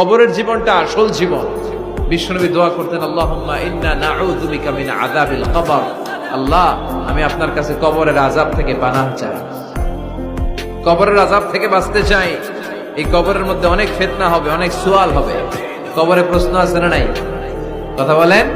কবরের জীবনটা আসল জীবন। বিশ্বনবী দোয়া করতেন আল্লাহ, আমি আপনার কাছে কবরের আযাব থেকে পানাহ চাই। কবরের আযাব থেকে বাঁচতে চাই। এই কবরের মধ্যে অনেক ফিতনা হবে, অনেক সুয়াল হবে। কবরে প্রশ্ন আছে না নাই? কথা বলেন।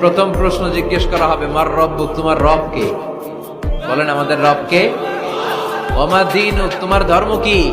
প্রথম প্রশ্ন জিজ্ঞেস করা হবে, মার রব্বু, তোমার রব কে? বলেন, আমাদের রব কে? তোমার ধর্ম কি?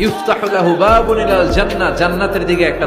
ইফতাহু লাহু বাবুন ইলাল জান্নাহ জান্নাতের দিকে একটা